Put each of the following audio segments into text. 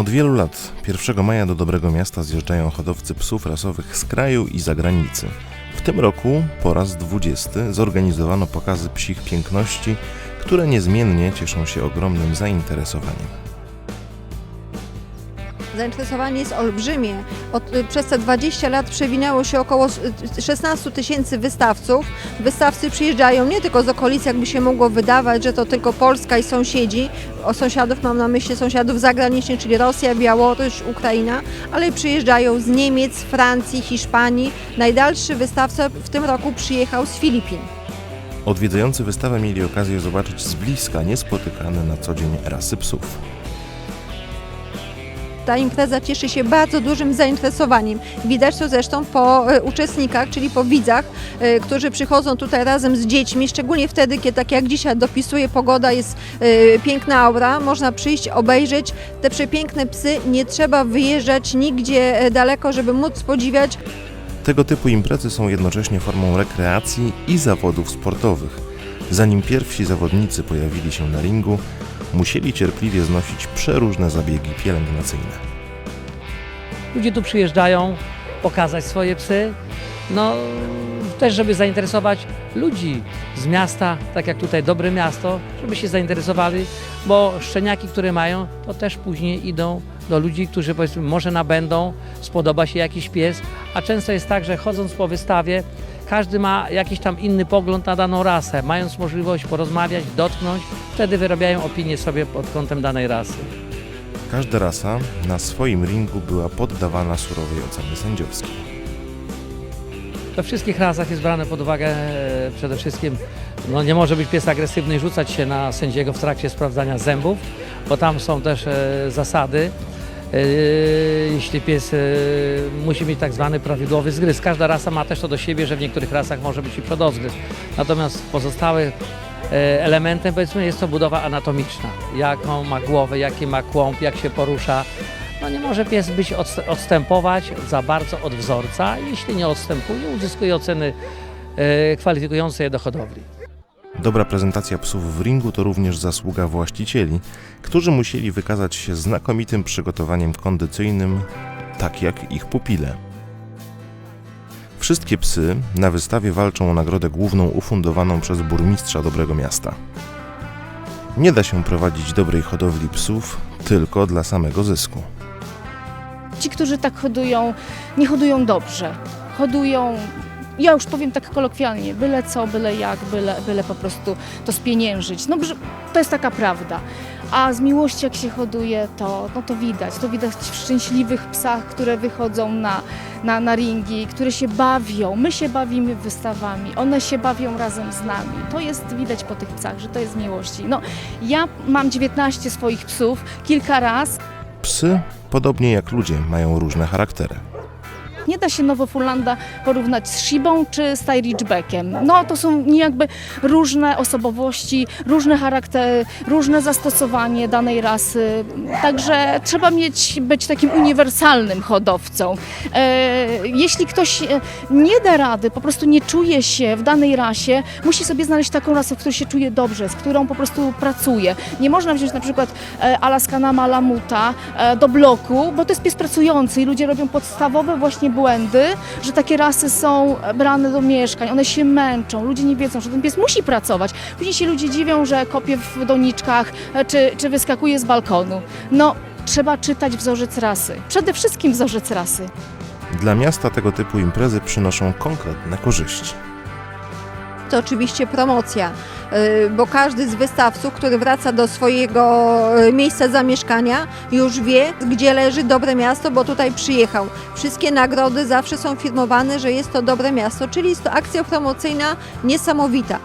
Od wielu lat 1 maja do Dobrego Miasta zjeżdżają hodowcy psów rasowych z kraju i zagranicy. W tym roku po raz 20 zorganizowano pokazy psich piękności, które niezmiennie cieszą się ogromnym zainteresowaniem. Zainteresowanie jest olbrzymie. Od, y, przez te 20 lat przewinęło się około s- y, 16 tysięcy wystawców. Wystawcy przyjeżdżają nie tylko z okolic, jakby się mogło wydawać, że to tylko Polska i sąsiedzi. O sąsiadów mam na myśli sąsiadów zagranicznych, czyli Rosja, Białoruś, Ukraina, ale przyjeżdżają z Niemiec, Francji, Hiszpanii. Najdalszy wystawca w tym roku przyjechał z Filipin. Odwiedzający wystawę mieli okazję zobaczyć z bliska niespotykane na co dzień rasy psów. Ta impreza cieszy się bardzo dużym zainteresowaniem. Widać to zresztą po e, uczestnikach, czyli po widzach, e, którzy przychodzą tutaj razem z dziećmi, szczególnie wtedy, kiedy tak jak dzisiaj dopisuje pogoda, jest e, piękna aura, można przyjść, obejrzeć te przepiękne psy. Nie trzeba wyjeżdżać nigdzie daleko, żeby móc podziwiać Tego typu imprezy są jednocześnie formą rekreacji i zawodów sportowych. Zanim pierwsi zawodnicy pojawili się na ringu, musieli cierpliwie znosić przeróżne zabiegi pielęgnacyjne. Ludzie tu przyjeżdżają pokazać swoje psy, no też żeby zainteresować ludzi z miasta, tak jak tutaj Dobre Miasto, żeby się zainteresowali, bo szczeniaki, które mają, to też później idą do ludzi, którzy powiedzmy może nabędą, spodoba się jakiś pies, a często jest tak, że chodząc po wystawie, każdy ma jakiś tam inny pogląd na daną rasę, mając możliwość porozmawiać, dotknąć, wtedy wyrabiają opinię sobie pod kątem danej rasy. Każda rasa na swoim ringu była poddawana surowej ocenie sędziowskiej. We wszystkich rasach jest brane pod uwagę e, przede wszystkim, no nie może być pies agresywny i rzucać się na sędziego w trakcie sprawdzania zębów, bo tam są też e, zasady. E, Jeśli pies e, musi mieć tak zwany prawidłowy zgryz. Każda rasa ma też to do siebie, że w niektórych rasach może być i przodozgryz. Natomiast pozostałe e, elementem powiedzmy jest to budowa anatomiczna. Jaką ma głowę, jaki ma kłąb, jak się porusza. No nie może pies być odst- odstępować za bardzo od wzorca. Jeśli nie odstępuje, uzyskuje oceny kwalifikujące je do hodowli. Dobra prezentacja psów w ringu to również zasługa właścicieli, którzy musieli wykazać się znakomitym przygotowaniem kondycyjnym, tak jak ich pupile. Wszystkie psy na wystawie walczą o nagrodę główną ufundowaną przez burmistrza Dobrego Miasta. Nie da się prowadzić dobrej hodowli psów tylko dla samego zysku. Ci, którzy tak hodują, nie hodują dobrze. Hodują, ja już powiem tak kolokwialnie, byle co, byle jak, byle, byle po prostu to spieniężyć. No, to jest taka prawda. A z miłości jak się hoduje, to, no to widać. To widać w szczęśliwych psach, które wychodzą na, na, na ringi, które się bawią. My się bawimy wystawami, one się bawią razem z nami. To jest widać po tych psach, że to jest miłości. No, ja mam 19 swoich psów, kilka raz Psy, podobnie jak ludzie, mają różne charaktery. Nie da się Nowofulanda porównać z Shibą czy z Thai Ridgebackiem. No to są jakby różne osobowości, różne charaktery, różne zastosowanie danej rasy. Także trzeba mieć, być takim uniwersalnym hodowcą. E, jeśli ktoś e, nie da rady, po prostu nie czuje się w danej rasie, musi sobie znaleźć taką rasę, w której się czuje dobrze, z którą po prostu pracuje. Nie można wziąć na przykład e, Alaskana Malamuta do bloku, bo to jest pies pracujący i ludzie robią podstawowe właśnie błędy, że takie rasy są brane do mieszkań, one się męczą, ludzie nie wiedzą, że ten pies musi pracować. Później się ludzie dziwią, że kopie w doniczkach e, czy, czy wyskakuje z balkonu. No, trzeba czytać wzorzec rasy. Przede wszystkim wzorzec rasy. Dla miasta tego typu imprezy przynoszą konkretne korzyści. to oczywiście promocja, bo każdy z wystawców, który wraca do swojego y, miejsca zamieszkania, już wie, gdzie leży dobre miasto, bo tutaj przyjechał. Wszystkie nagrody zawsze są firmowane, że jest to dobre miasto, czyli jest to akcja promocyjna niesamowita.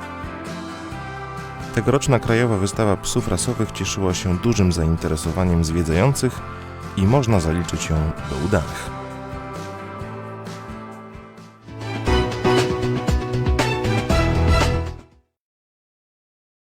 Tegoroczna Krajowa Wystawa Psów Rasowych cieszyła się dużym zainteresowaniem zwiedzających i można zaliczyć ją do udanych.